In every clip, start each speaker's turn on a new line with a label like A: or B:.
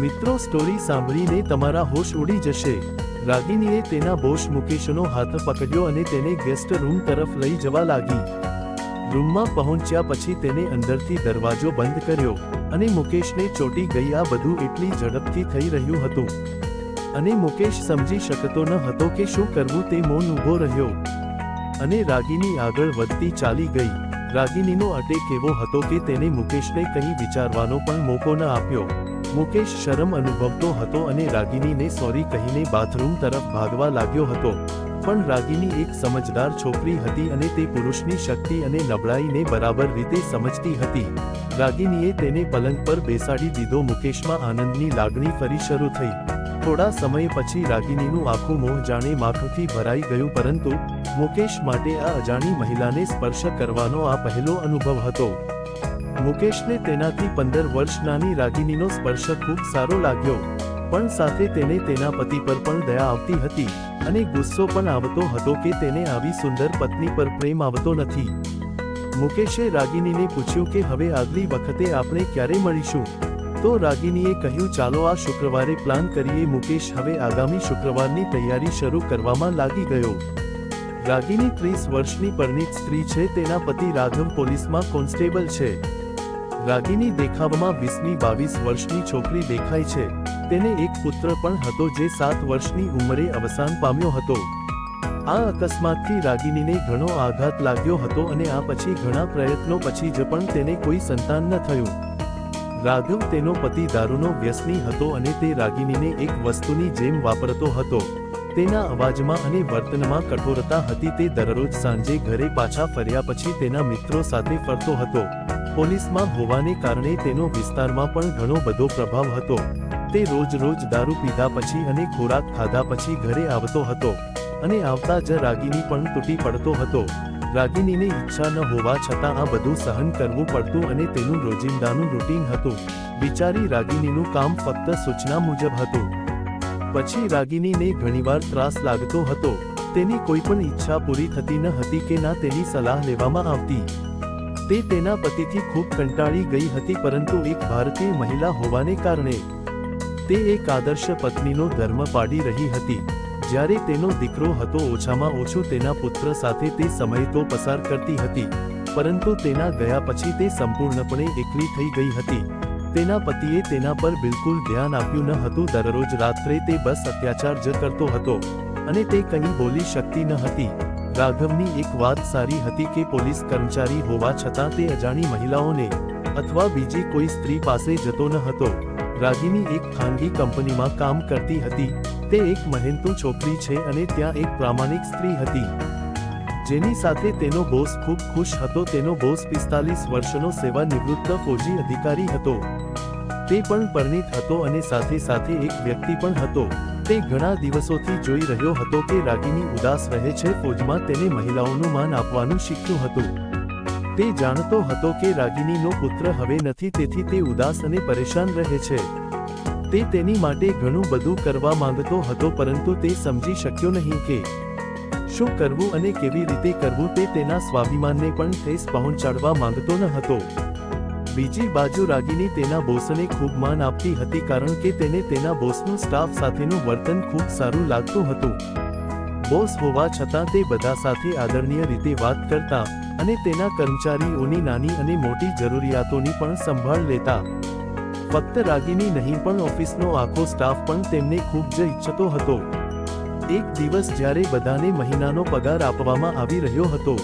A: મિત્રો સ્ટોરી સાંભળીને તમારા હોશ ઉડી જશે. રાગિનીએ તેના બોશ મુકેશનો હાથ પકડ્યો અને તેને ગેસ્ટ રૂમ તરફ લઈ જવા લાગી. રૂમમાં પહોંચ્યા પછી તેને અંદરથી દરવાજો બંધ કર્યો અને મુકેશને ચોટી ગઈ. આ બધું એટલી ઝડપથી થઈ રહ્યું હતું. અને મુકેશ સમજી શકતો ન હતો કે શું કરવું તે મૌન ઊભો રહ્યો. અને રાગિની આગળ વધતી ચાલી ગઈ. રાગિનીનો અટેક એવો હતો કે તેને મુકેશને કંઈ વિચારવાનો પણ મોકો ન આપ્યો. મુકેશ શરમ અનુભવતો હતો અને રાગિનીને સોરી કહીને બાથરૂમ તરફ ભાગવા લાગ્યો હતો. પણ રાગિની એક સમજદાર છોકરી હતી અને તે પુરુષની શક્તિ અને નબળાઈને બરાબર રીતે સમજતી હતી. રાગિનીએ તેને પલંગ પર બેસાડી દીધો. મુકેશમાં આનંદની લાગણી ફરી શરૂ થઈ. થોડા સમય પછી રાગિનીનું આખું મોહ જાણે માથુંથી ભરાઈ ગયું, પરંતુ મુકેશ માટે આ અજાણી મહિલાને સ્પર્શ કરવાનો આ પહેલો અનુભવ હતો. મુકેશને તેનાથી પંદર વર્ષ નાની રાગિનીનો સ્પર્શ ખૂબ સારો લાગ્યો, પણ સાથે તેને તેના પતિ પર પણ દયા આવતી હતી અને ગુસ્સો પણ આવતો હતો કે તેને આવી સુંદર પત્ની પર પ્રેમ આવતો નથી. મુકેશે રાગિનીને પૂછ્યું કે હવે આગલી વખતે આપણે ક્યારે મળીશું? તો રાગિનીએ કહ્યું, ચાલો આ શુક્રવારે પ્લાન કરીએ મુકેશ હવે આગામી શુક્રવારની તૈયારી શરૂ કરવામાં લાગી ગયો. રાગિની ત્રીસ વર્ષની પરિણીત સ્ત્રી છે, તેના પતિ રાઘવ પોલીસમાં કોન્સ્ટેબલ છે. રાગિની દેખાવમાં વીસમી બાવીસ વર્ષની છોકરી દેખાય છે. તેને એક પુત્ર પણ હતો જે સાત વર્ષની ઉંમરે અવસાન પામ્યો હતો. આ અકસ્માતથી રાગીનીને ઘણો આઘાત લાગ્યો હતો અને આ પછી ઘણા પ્રયત્નો પછી જ પણ તેને કોઈ સંતાન ન થયું. રાઘવ તેનો પતિ દારૂનો વ્યસની હતો અને તે રાગીનીને એક વસ્તુની જેમ વાપરતો હતો. તેના અવાજમાં અને વર્તનમાં કઠોરતા હતી તે દરરોજ સાંજે ઘરે પાછા ફર્યા પછી તેના મિત્રો સાથે ફરતો હતો. પોલીસમાં હોવાને કારણે તેનો વિસ્તારમાં પણ ઘણો બધો પ્રભાવ હતો. તે રોજ રોજ દારૂ પીધા પછી અને ખોરાક ખાધા પછી ઘરે આવતો હતો અને આવતા જ રાગિની પણ તૂટી પડતો હતો. રાગિનીને ઈચ્છા ન હોવા છતાં આ બધું સહન કરવું પડતું અને તેનું રોજિંદાનું રૂટીન હતું. બિચારી રાગિનીનું કામ ફક્ત સૂચના મુજબ હતું. પછી રાગિનીને ઘણીવાર ત્રાસ લાગતો હતો. તેની કોઈ પણ ઈચ્છા પૂરી થતી ન હતી કે ના તેની સલાહ લેવામાં આવતી. તે તેના પતિથી ખૂબ કંટાળી ગઈ હતી પરંતુ એક ભારતીય મહિલા હોવાને કારણે તે એક આદર્શ પત્નીનો ધર્મ પાડી રહી હતી. જ્યારે તેનો દીકરો હતો ઓછામાં ઓછો તેના પુત્ર સાથે તે સમય તો પસાર કરતી હતી, પરંતુ તેના ગયા પછી તે સંપૂર્ણપણે એકલી થઈ ગઈ હતી. તેના પતિએ તેના પર બિલકુલ ધ્યાન આપ્યું ન હતું. દરરોજ રાત્રે તે બસ અત્યાચાર જ કરતો હતો અને તે કંઈ બોલી શકતી ન હતી. રાઘવની એક વાત સારી હતી કે પોલીસ કર્મચારી હોવા છતાં તે અજાણી મહિલાઓને અથવા બીજી કોઈ સ્ત્રી પાસે જતો ન હતો. રાગીની એક ખાનગી કંપનીમાં કામ કરતી હતી. તે એક મહેનતુ છોકરી છે અને ત્યાં એક પ્રામાણિક સ્ત્રી હતી. જેની સાથે તેનો બોસ ખૂબ ખુશ હતો. તેનો બોસ પિસ્તાલીસ વર્ષનો સેવા નિવૃત્ત ફૌજી અધિકારી હતો. તે પણ પરિણિત હતો અને સાથે સાથે એક વ્યક્તિ પણ હતો. તે ઘણા દિવસોથી જોઈ રહ્યો હતો કે રાગીની ઉદાસ રહે છે, ફોજમાં તેને મહિલાઓનું માન આપવાનું શીખ્યું હતું. તે જાણતો હતો કે રાગીનીનો પુત્ર હવે નથી, તેથી તે ઉદાસ અને પરેશાન રહે છે. તે તેની માટે ઘણું બધું કરવા માંગતો હતો, પરંતુ તે સમજી શક્યો નહીં કે શું કરવું અને કેવી રીતે કરવું તે તેના સ્વાભિમાનને પણ ઠેસ પહોંચાડવા માંગતો ન હતો. બીજી બાજુ રાગીની તેના બોસને ખૂબ માન આપતી હતી કારણ કે તેને તેના બોસનું સ્ટાફ સાથેનું વર્તન ખૂબ સારું લાગતું હતું. બોસ હોવા છતાં તે બધા સાથે આદરણીય રીતે વાત કરતા અને તેના કર્મચારીઓની નાની અને મોટી જરૂરિયાતોની પણ સંભાળ લેતા. ફક્ત રાગીની નહીં પણ ઓફિસનો આખો સ્ટાફ પણ તેમને ખૂબ જ ઈચ્છતો હતો. એક દિવસ જ્યારે બધાને મહિનાનો પગાર આપવામાં આવી રહ્યો હતો,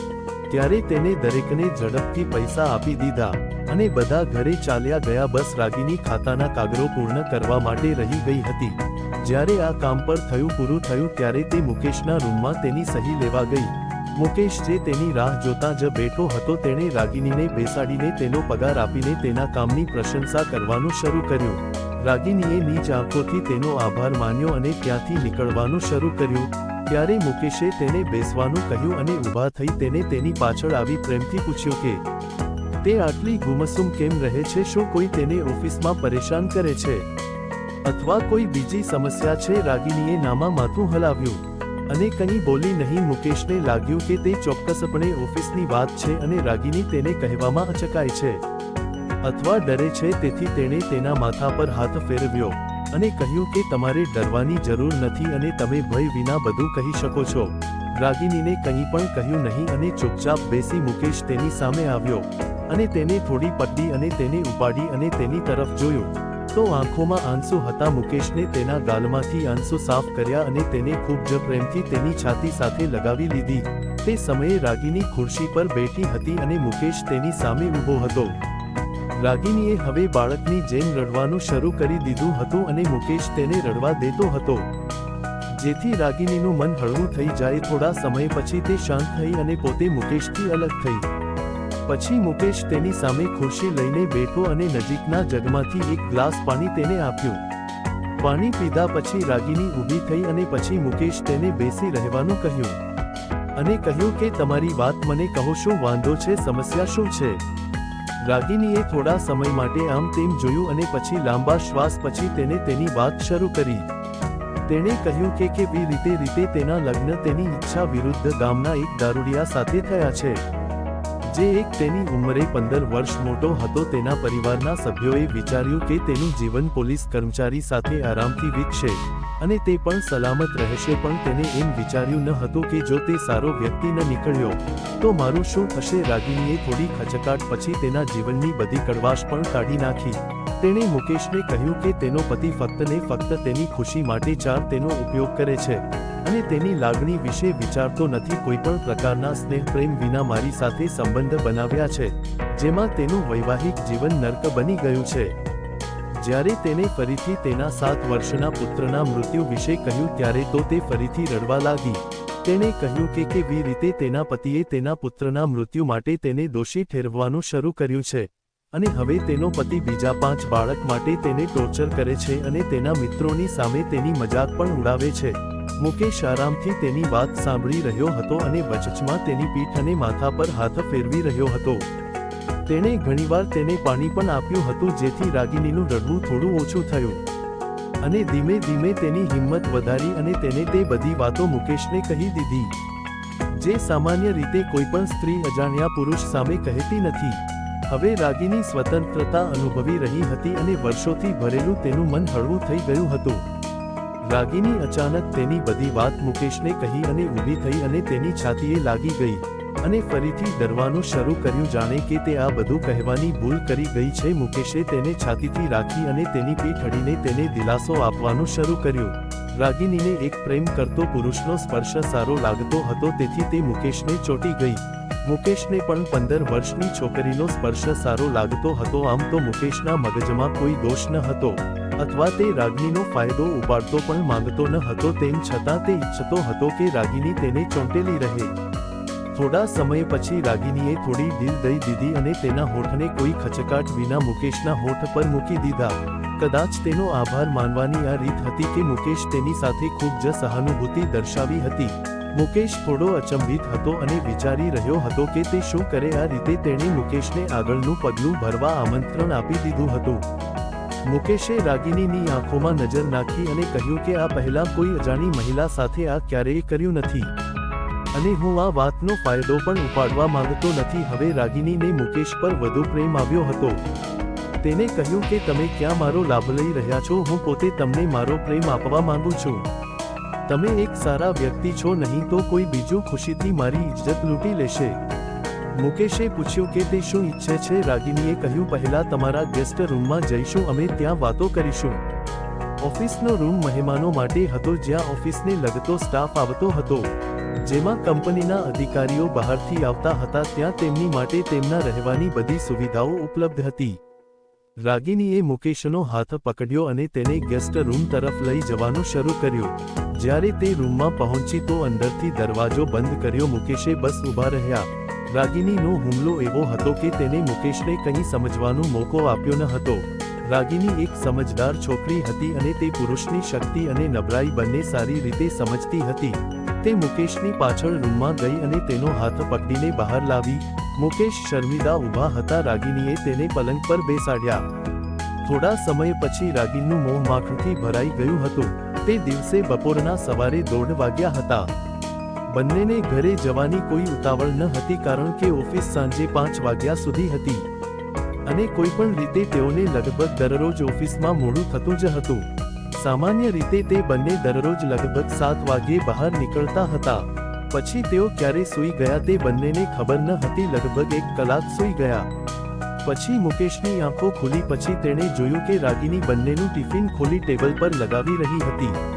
A: ત્યારે તેને દરેકને ઝડપથી પૈસા આપી દીધા. અને બધા ઘરે ચાલ્યા ગયા બસ રાગીની ખાતાના કાગળો પૂર્ણ કરવા માટે રહી ગઈ હતી. જ્યારે આ કામ પર થયું પૂરું થયું ત્યારે તે મુકેશના રૂમમાં તેની સહી લેવા ગઈ. મુકેશ જે તેની રાહ જોતા જ બેઠો હતો તેણે રાગિનીને બેસાડીને તેનો પગાર આપીને તેના કામની પ્રશંસા કરવાનું શરૂ કર્યું. રાગીનીએ નીચ આંખોથી તેનો આભાર માન્યો અને ત્યાંથી નીકળવાનું શરૂ કર્યું. ત્યારે મુકેશે તેને બેસવાનું કહ્યું અને ઊભા થઈ તેને તેની પાછળ આવી પ્રેમથી પૂછ્યું કે તે આટલી ગુમસુમ કેમ રહે છે? શું કોઈ તેને ઓફિસમાં પરેશાન કરે છે? અથવા કોઈ બીજી સમસ્યા છે? રાગિનીએ નામા માથું હલાવ્યું અને કંઈ બોલી નહીં મુકેશને લાગ્યું કે તે ચોક્કસપણે ઓફિસની વાત છે અને રાગિની તેને કહેવામાં અચકાય છે અથવા ડરે છે. તેથી તેણે તેના માથા પર હાથ ફેરવ્યો અને કહ્યું કે તમારે ડરવાની જરૂર નથી અને તમે ભય વિના બધું કહી શકો છો. રાગિનીને કંઈ પણ કહ્યું નહીં અને ચૂપચાપ બેસી મુકેશ તેની સામે આવ્યો. અને તેને થોડી પકડી અને તેને ઉપાડી અને તેની તરફ જોયું. તો આંખોમાં આંસુ હતા. મુકેશને તેના ગાલમાંથી આંસુ સાફ કર્યા અને તેને ખૂબ જ પ્રેમથી તેની છાતી સાથે લગાવી લીધી. તે સમયે રાગિની ખુરશી પર બેઠી હતી અને મુકેશ તેની સામે ઊભો હતો. રાગિનીએ હવે બાળકની જેમ રડવાનું શરૂ કરી દીધું હતું અને મુકેશ તેને રડવા દેતો હતો. જેથી રાગિનીનું મન હળવું થઈ જાય. થોડા સમય પછી તે શાંત થઈ અને પોતે મુકેશથી અલગ થઈ. પછી મુકેશ તેની સામે ખુરશી લઈને બેઠો અને નજીકના જગમાંથી એક ગ્લાસ પાણી તેને આપ્યું. પાણી પીધા પછી રાગીની ઊભી થઈ અને પછી મુકેશ તેને બેસી રહેવાનું કહ્યું. અને કહ્યું કે તમારી વાત મને કહો શું વાંધો છે, સમસ્યા શું છે? રાગિનીએ થોડા સમય માટે આમ તેમ જોયું અને પછી લાંબા શ્વાસ પછી તેને તેની વાત શરૂ કરી. તેણે કહ્યું કે કેવી રીતે રીતે તેના લગ્ન તેની ઈચ્છા વિરુદ્ધ ગામના એક દારૂડિયા સાથે થયા છે. જે એક તેની ઉંમરે પંદર વર્ષ મોટો હતો, તેના પરિવારના સભ્યોએ વિચાર્યું કે તેનું જીવન પોલીસ કર્મચારી સાથે આરામથી વીતશે અને તે પણ સલામત રહેશે, પણ તેને એમ વિચાર્યું ન હતું કે જો તે સારો વ્યક્તિ ન નીકળ્યો, તો મારું શું થશે? રાગીનીએ થોડી ખચકાટ પછી તેના જીવનની બધી કડવાશ પણ કાઢી નાખી. તેણે મુકેશને કહ્યું કે તેનો પતિ ફક્ત ને ફક્ત તેની ખુશી માટે ચાર તેનો ઉપયોગ કરે છે. અને તેની લાગણી વિશે વિચારતો નથી કોઈ પણ પ્રકારના સ્નેહ પ્રેમ વિના મારી સાથે સંબંધ બનાવ્યા છે, જેમાં તેનું વૈવાહિક જીવન નર્ક બની ગયું છે. જ્યારે તેને ફરીથી તેના સાત વર્ષના પુત્રના મૃત્યુ વિશે કહ્યું ત્યારે તો તે ફરીથી રડવા લાગી. તેણે કહ્યું કે કેવી રીતે તેના પતિએ તેના પુત્રના મૃત્યુ માટે તેને દોષી ઠેરવવાનું શરૂ કર્યું છે, અને હવે તેનો પતિ બીજા પાંચ બાળક માટે તેને ટોર્ચર કરે છે અને તેના મિત્રોની સામે તેની મજાક પણ ઉડાવે છે. મુકેશ આરામથી તેની વાત સાંભળી રહ્યો હતો અને વચચમાં તેની પીઠ અને માથા પર હાથ ફેરવી રહ્યો હતો. તેણે ઘણીવાર તેને પાણી પણ આપ્યું હતું જેથી રાગિનીનું રડવું થોડું ઓછું થયું. અને ધીમે ધીમે તેની હિંમત વધારી અને તેને તે બધી વાતો મુકેશને કહી દીધી. જે સામાન્ય રીતે કોઈ પણ સ્ત્રી અજાણ્યા પુરુષ સામે કહેતી નથી. હવે રાગીની સ્વતંત્રતા અનુભવી રહી હતી અને વર્ષોથી ભરેલું તેનું મન હળવું થઈ ગયું હતું. રાગીની અચાનક તેની બધી વાત મુકેશને કહી અને ઊભી થઈ અને તેની છાતીએ લાગી ગઈ. અને ફરીથી ડરવાનું શરૂ કર્યું. જાણે કે તે આ બધું કહેવાની ભૂલ કરી ગઈ છે. મુકેશે તેને છાતીથી રાખી અને તેની પીઠ અડીને તેને દિલાસો આપવાનું શરૂ કર્યું. રાગિનીને એક પ્રેમ કરતો પુરુષનો સ્પર્શ સારો લાગતો હતો. તેથી તે મુકેશને ચોટી ગઈ. મુકેશને પણ પંદર વર્ષની છોકરીનો સ્પર્શ સારો લાગતો હતો. આમ તો મુકેશના મગજમાં કોઈ દોષ ન હતો. અથવા તે રાગીનો ફાયદો ઉપાડતો પણ માંગતો ન હતો તેમ છતાં તે ઈચ્છતો હતો કે રાગીની તેને ચોંટેલી રહે. થોડા સમય પછી રાગિનીએ થોડી દિલ દઈ દીધી અને તેના હોઠને કોઈ ખચકાટ વિના મુકેશના હોઠ પર મૂકી દીધા. કદાચ તેનો આભાર માનવાની આ રીત હતી કે મુકેશ તેની સાથે ખૂબ જ સહાનુભૂતિ દર્શાવી હતી. મુકેશ થોડો અચંબિત હતો અને વિચારી રહ્યો હતો કે તે શું કરે આ રીતે તેણે મુકેશને આગળનું પગલું ભરવા આમંત્રણ આપી દીધું હતું. મુકેશે રાગિનીની આંખોમાં નજર નાખી અને કહ્યું કે આ પહેલા કોઈ અજાણી મહિલા સાથે આ ક્યારેય કર્યું નથી. અને હું આ વાતનો ફાયદો પણ ઉપાડવા માંગતો નથી. હવે રાગિનીને મુકેશ પર વધુ પ્રેમ આવ્યો હતો. તેને કહ્યું કે તમે ક્યાં મારો લાભ લઈ રહ્યા છો? હું પોતે તમને મારો પ્રેમ આપવા માંગુ છું. તમે એક સારા વ્યક્તિ છો, નહીં તો કોઈ બીજું ખુશીથી મારી ઇજ્જત લૂંટી લેશે. મુકેશે પૂછ્યું કે તે શું ઈચ્છે છે? રાગિનીએ કહ્યું, પહેલા તમારા ગેસ્ટ રૂમમાં જઈશું, અમે ત્યાં વાતો કરીશું. ઓફિસનો રૂમ મહેમાનો માટે હતો, જ્યાં ઓફિસને લગતો સ્ટાફ આવતો હતો. જેમાં કંપનીના અધિકારીઓ બહારથી આવતા હતા, ત્યાં તેમની માટે તેમના રહેવાની બધી સુવિધાઓ ઉપલબ્ધ હતી. રાગિનીએ મુકેશનો હાથ પકડ્યો અને તેને ગેસ્ટ રૂમ તરફ લઈ જવાનું શરૂ કર્યું. જ્યારે તે રૂમમાં પહોંચી તો અંદરથી દરવાજો બંધ કર્યો, મુકેશે બસ ઊભા રહ્યા. રાગિનીનો હુમલો એવો હતો કે તેને મુકેશને કંઈ સમજવાનો મોકો આપ્યો ન હતો. રાગિની એક સમજદાર છોકરી હતી અને તે પુરુષની શક્તિ અને નબળાઈ બંને સારી રીતે સમજતી હતી. તે મુકેશની પાછળ રૂમમાં ગઈ અને તેનો હાથ પકડીને બહાર લાવી. મુકેશ શર્મિદા ઊભા હતા. રાગિનીએ તેને પલંગ પર બેસાડ્યા. થોડા સમય પછી રાગિનનું મોં માખણથી ભરાઈ ગયું હતું. તે દિવસે બપોરના સવારે દોઢ વાગ્યા હતા. બંનેને ઘરે જવાની કોઈ ઉતાવળ ન હતી કારણ કે ઓફિસ સાંજે પાંચ વાગ્યા સુધી હતી. અને કોઈ પણ રીતે તેઓને લગભગ દરરોજ ઓફિસમાં મોડું થતું જ હતું. સામાન્ય રીતે તે બંને દરરોજ લગભગ સાત વાગ્યે બહાર નીકળતા હતા. પછી તેઓ ક્યારે સૂઈ ગયા તે બંનેને ખબર ન હતી, લગભગ એક કલાક સૂઈ ગયા. પછી મુકેશની આંખો ખુલી, પછી તેણે જોયું કે રાગીની બંનેનું ટિફિન ખોલી ટેબલ પર લગાવી રહી હતી.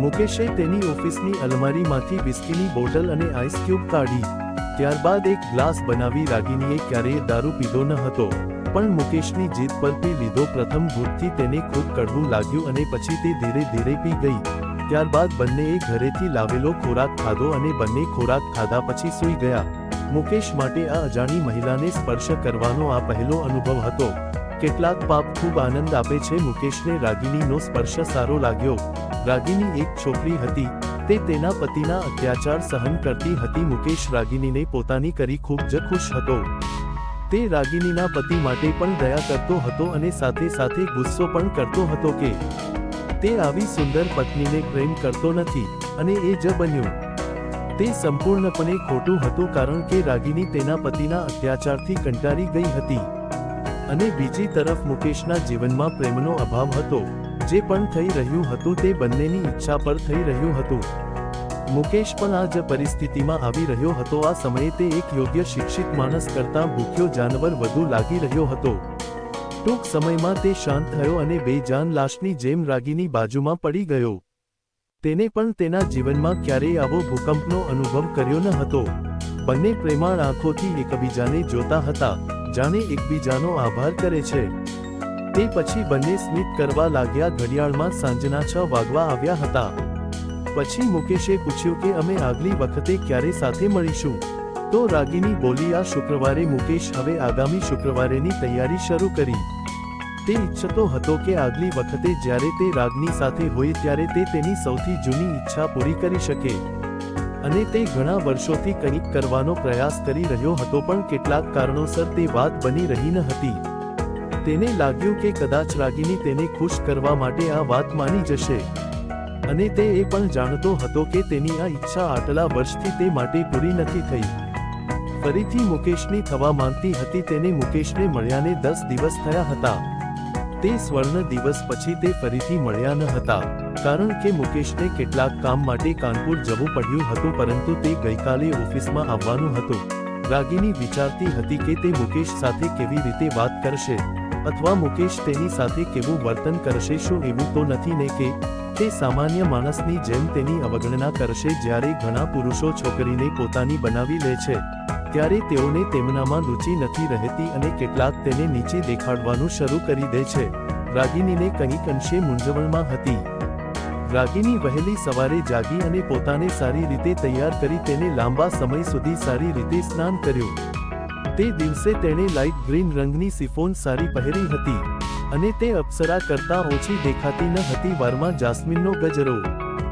A: મુકેશે તેની ઓફિસની અલમારીમાંથી વિસ્કીની બોટલ અને આઈસ ક્યુબ કાઢી. ત્યારબાદ એક ગ્લાસ બનાવી રાગીનીએ ક્યારેય દારૂ પીધો ન હતો. પણ મુકેશની જીદ પર પી લીધો પ્રથમ ઘૂંટથી તેને ખૂબ કડવું લાગ્યું અને પછી તે ધીરે ધીરે પી ગઈ. ત્યારબાદ બંનેએ ઘરેથી લાવેલો ખોરાક ખાધો અને બંને ખોરાક ખાધા પછી સૂઈ ગયા. મુકેશ માટે આ અજાણી મહિલાને સ્પર્શ કરવાનો આ પહેલો અનુભવ હતો. કેટલાક પાપ ખૂબ આનંદ આપે છે. મુકેશને રાગિણીનો સ્પર્શ સારો લાગ્યો. રાગિણી એક છોકરી હતી. તે તેના પતિના અત્યાચાર સહન કરતી હતી. મુકેશ રાગિણીને પોતાની કરી ખૂબ જ ખુશ હતો. તે રાગિણીના પતિ માટે પણ દયા કરતો હતો અને સાથે સાથે ગુસ્સો પણ કરતો હતો કે તે આવી સુંદર પત્નીને પ્રેમ કરતો નથી અને એ જ બન્યું. તે સંપૂર્ણપણે ખોટું હતું કારણ કે રાગીની તેના પતિના અત્યાચારથી કંટાળી ગઈ હતી. અને બીજી તરફ મુકેશના જીવનમાં પ્રેમનો અભાવ હતો. જે પણ થઈ રહ્યું હતું તે બંનેની ઈચ્છા પર થઈ રહ્યું હતું. મુકેશ પણ આ જ પરિસ્થિતિમાં આવી રહ્યો હતો. આ સમયે તે એક યોગ્ય શિક્ષિત માણસ કરતાં ભૂખ્યો જાનવર વધુ લાગી રહ્યો હતો. ટૂંક સમયમાં તે શાંત થયો અને બેજાન લાશની જેમ રાગીની બાજુમાં પડી ગયો. તેને પણ તેના જીવનમાં ક્યારેય આવો ભૂકંપનો અનુભવ કર્યો ન હતો. બંને પ્રેમાળ આંખોથી એકબીજાને જોતા હતા. જાણે એકબીજાનો આભાર કરે છે. તે પછી બંને સ્મિત કરવા લાગ્યા ઘડિયાળમાં સાંજના છ વાગવા આવ્યા હતા. પછી મુકેશે પૂછ્યું કે અમે આગલી વખતે ક્યારે સાથે મળીશું? તો રાગીની બોલી, આ શુક્રવારે મુકેશ હવે આગામી શુક્રવારેની તૈયારી શરૂ કરી. તે ઈચ્છતો હતો કે આગલી વખતે જ્યારે તે રાગની સાથે હોય ત્યારે તે તેની સૌથી જૂની ઈચ્છા પૂરી કરી શકે. અને તે ઘણા વર્ષોથી કંઈક કરવાનો પ્રયાસ કરી રહ્યો હતો, પણ કેટલાક કારણોસર તે વાત બની રહી ન હતી. તેને લાગ્યું કે કદાચ રાગીની તેને ખુશ કરવા માટે આ વાત માની જશે. અને તે એ પણ જાણતો હતો કે તેની આ ઈચ્છા આટલા વર્ષથી તે માટે પૂરી નથી થઈ. ફરીથી મુકેશની થવા માંગતી હતી, તેને મુકેશને મળ્યાને દસ દિવસ થયા હતા. તે સ્વર્ણ દિવસ પછી તે ફરીથી મળ્યા ન હતા. કારણ કે મુકેશને કેટલાક કામ માટે કાનપુર જવું પડ્યું હતું પરંતુ તે ગઈકાલે ઓફિસમાં આવવાનું હતું. રાગીની વિચારતી હતી કે તે મુકેશ સાથે કેવી રીતે વાત કરશે અથવા મુકેશ તેની સાથે કેવું વર્તન કરશે શું એવું તો નથી ને કે તે સામાન્ય માણસની જેમ તેની અવગણના કરશે જ્યારે ઘણા પુરુષો છોકરીને પોતાની બનાવી લે છે. ત્યારે તેઓને તેમનામાં રુચિ નથી રહેતી અને કેટલાક તેને નીચે દેખાડવાનું શરૂ કરી દે છે. રાગિનીને કંઈક અંશે મૂંઝવણમાં હતી. રાગિની વહેલી સવારે જાગી અને પોતાને સારી રીતે તૈયાર કરી તેને લાંબા સમય સુધી સારી રીતે સ્નાન કર્યું. તે દિવસે તેણે લાઇટ ગ્રીન રંગની સિફોન સારી પહેરી હતી અને તે અપ્સરા કરતાં ઓછી દેખાતી ન હતી. વારમાં જાસ્મિનનો ગજરો,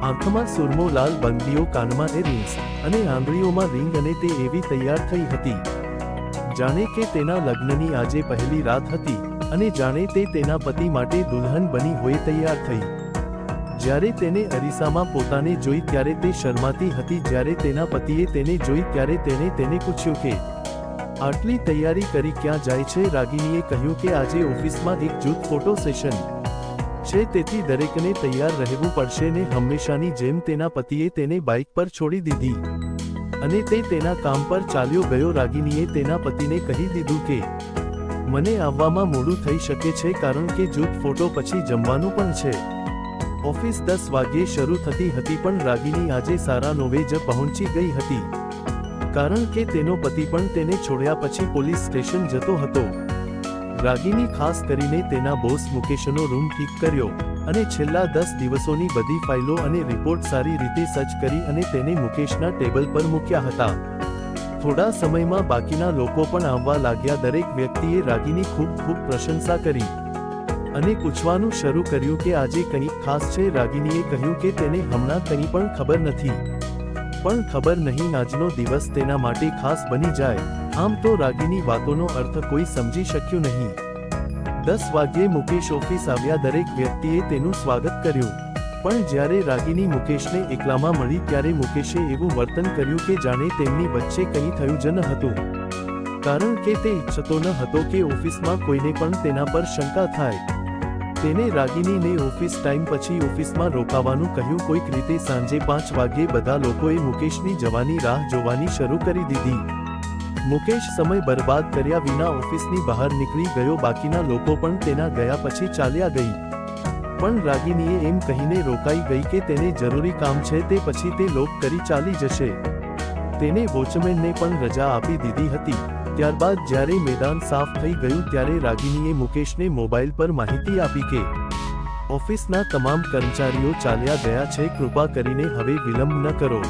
A: આંખમાં સુરમો લાલ બંગડીઓ, કાનમાં એરિંગ્સ અને આંગળીઓમાં રિંગ અને તે એવી તૈયાર થઈ હતી. જાણે કે તેના લગ્નની આજે પહેલી રાત હતી અને જાણે તે તેના પતિ માટે દુલ્હન બની હોય તૈયાર થઈ. જ્યારે તેને અરીસામાં પોતાને જોઈ ત્યારે તે શરમાતી હતી, જ્યારે તેના પતિએ તેને જોઈ ત્યારે તેણે તેને પૂછ્યું કે, આટલી તૈયારી કરી ક્યાં જાય છે? રાગિનીએ કહ્યું કે, આજે ઓફિસમાં એક જૂથ ફોટો સેશન છે, તેથી દરેકને તૈયાર રહેવું પડશે ને હંમેશાની જેમ તેના પતિએ તેને બાઇક પર છોડી દીધી અને તે તેના કામ પર ચાલ્યો ગયો. રાગિનીએ તેના પતિને કહી દીધું કે, મને આવવામાં મોડું થઈ શકે છે, કારણ કે જૂથ ફોટો પછી જમવાનું પણ છે. ઓફિસ દસ વાગ્યે શરૂ થતી હતી પણ રાગિની આજે સારા નોવે પહોંચી ગઈ હતી. કારણ કે તેનો પતિ પણ તેને છોડ્યા પછી પોલીસ સ્ટેશન જતો હતો. રાગિની ખાસ કરીને તેના બોસ મુકેશનો રૂમ ઠીક કર્યો અને છેલ્લા દસ દિવસોની બધી ફાઇલો અને રિપોર્ટ સારી રીતે સજ્જ કરી અને તેને મુકેશના ટેબલ પર મૂક્યા હતા. થોડા સમયમાં બાકીના લોકો પણ આવવા લાગ્યા દરેક વ્યક્તિએ રાગીની ખૂબ ખૂબ પ્રશંસા કરી. અને પૂછવાનું શરૂ કર્યું કે આજે કંઈક ખાસ છે? રાગિનીએ કહ્યું કે તેને હમણાં કંઈ પણ ખબર નથી. પણ ખબર નહીં, આજનો દિવસ તેના માટે ખાસ બની જાય. આમ તો રાગીની વાતોનો અર્થ કોઈ સમજી શક્યું નહીં. દસ વાગ્યે મુકેશ ઓફિસ આવ્યા દરેક વ્યક્તિએ તેનું સ્વાગત કર્યું. પણ જ્યારે રાગીની મુકેશને એકલામાં મળી, ત્યારે મુકેશે એવું વર્તન કર્યું કે જાણે તેમની વચ્ચે કંઈ થયું જ ન હતું. કારણ કે તે ઈચ્છતો ન હતો કે ઓફિસમાં કોઈને પણ તેના પર શંકા થાય. તેને રાગિનીને ઓફિસ ટાઈમ પછી ઓફિસમાં રોકાવાનું કહ્યું. કોઈક રીતે સાંજે પાંચ વાગ્યે બધા લોકોએ મુકેશની જવાની રાહ જોવાની શરૂ કરી દીધી. મુકેશ સમય બરબાદ કર્યા વિના ઓફિસની બહાર નીકળી ગયો. બાકીના લોકો પણ તેના ગયા પછી ચાલ્યા ગઈ. પણ રાગિનીએ એમ કહીને રોકાઈ ગઈ કે તેને જરૂરી કામ છે તે પછી તે લોક કરી ચાલી જશે. તેને વોચમેનને પણ રજા આપી દીધી હતી. ત્યારબાદ જ્યારે મેદાન સાફ થઈ ગયું ત્યારે રાગિનીએ મુકેશને મોબાઈલ પર માહિતી આપી કે, ઓફિસના તમામ કર્મચારીઓ ચાલ્યા ગયા છે, કૃપા કરીને હવે વિલંબ ન કરો.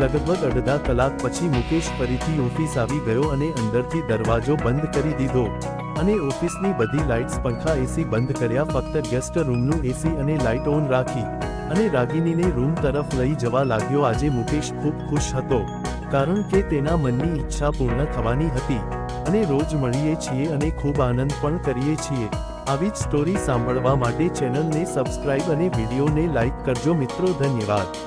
A: લગભગ અડધા કલાક પછી મુકેશ ફરીથી ઓફિસ આવી ગયો અને અંદરથી દરવાજો બંધ કરી દીધો અને ઓફિસની બધી લાઇટ્સ પંખા એસી બંધ કર્યા, ફક્ત ગેસ્ટ રૂમનું એસી અને લાઇટ ઓન રાખી અને રાગિનીને રૂમ તરફ લઈ જવા લાગ્યો. આજે મુકેશ ખૂબ ખુશ હતો, કારણ કે તેના મનની ઈચ્છા પૂર્ણ થવાની હતી. અને રોજ મળીએ છીએ અને ખૂબ આનંદ પણ કરીએ છીએ. આવી જ સ્ટોરી સાંભળવા માટે ચેનલને સબસ્ક્રાઇબ અને વિડીયોને લાઇક કરજો મિત્રો, ધન્યવાદ.